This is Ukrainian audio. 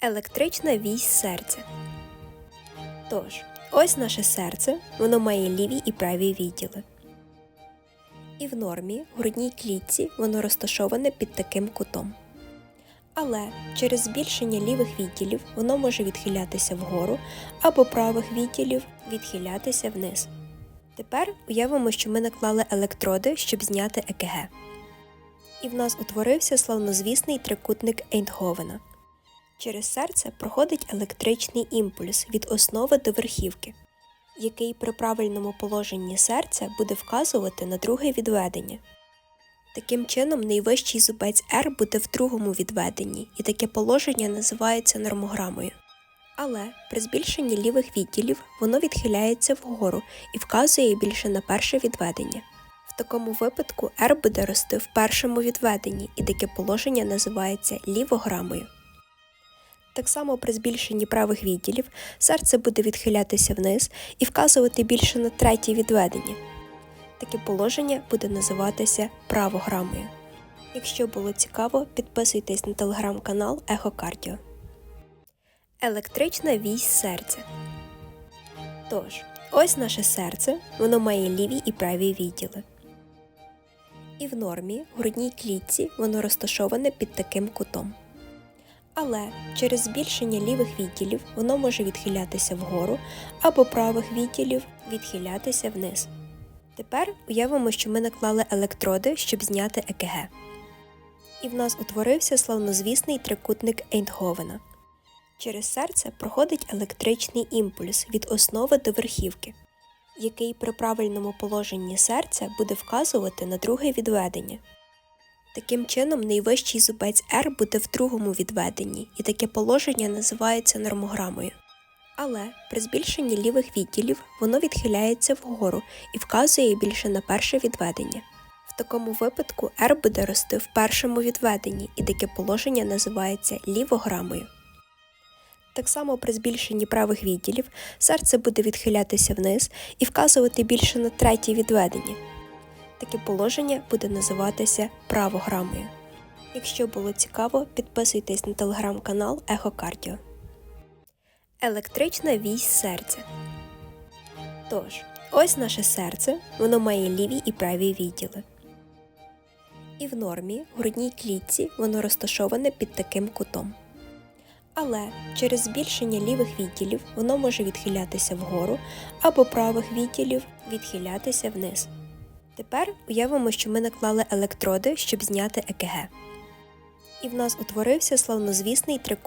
Електрична вісь серця. Тож, ось наше серце, воно має ліві і праві відділи. І в нормі в грудній клітці воно розташоване під таким кутом. Але через збільшення лівих відділів воно може відхилятися вгору або правих відділів відхилятися вниз. Тепер уявимо, що ми наклали електроди, щоб зняти ЕКГ. І в нас утворився славнозвісний трикутник Ейнтговена. Через серце проходить електричний імпульс від основи до верхівки, який при правильному положенні серця буде вказувати на друге відведення. Таким чином, найвищий зубець R буде в другому відведенні, і таке положення називається нормограмою. Але при збільшенні лівих відділів воно відхиляється вгору і вказує більше на перше відведення. В такому випадку R буде рости в першому відведенні, і таке положення називається лівограмою. Так само при збільшенні правих відділів серце буде відхилятися вниз і вказувати більше на третє відведення. Таке положення буде називатися правограмою. Якщо було цікаво, підписуйтесь на телеграм-канал Ехокардіо. Електрична вісь серця. Тож, ось наше серце, воно має ліві і праві відділи. І в нормі грудній клітці воно розташоване під таким кутом. Але через збільшення лівих відділів воно може відхилятися вгору або правих відділів відхилятися вниз. Тепер уявимо, що ми наклали електроди, щоб зняти ЕКГ. І в нас утворився славнозвісний трикутник Ейнтговена. Через серце проходить електричний імпульс від основи до верхівки, який при правильному положенні серця буде вказувати на друге відведення. Таким чином, найвищий зубець R буде в другому відведенні, і таке положення називається нормограмою. Але при збільшенні лівих відділів воно відхиляється вгору і вказує більше на перше відведення. В такому випадку R буде рости в першому відведенні, і таке положення називається лівограмою. Так само при збільшенні правих відділів серце буде відхилятися вниз і вказувати більше на третє відведення. Таке положення буде називатися правограмою. Якщо було цікаво, підписуйтесь на телеграм-канал Ехокардіо. Електрична вісь серця. Тож, ось наше серце, воно має ліві і праві відділи. І в нормі в грудній клітці воно розташоване під таким кутом. Але через збільшення лівих відділів воно може відхилятися вгору або правих відділів відхилятися вниз. Тепер уявимо, що ми наклали електроди, щоб зняти ЕКГ. І в нас утворився славнозвісний трикутник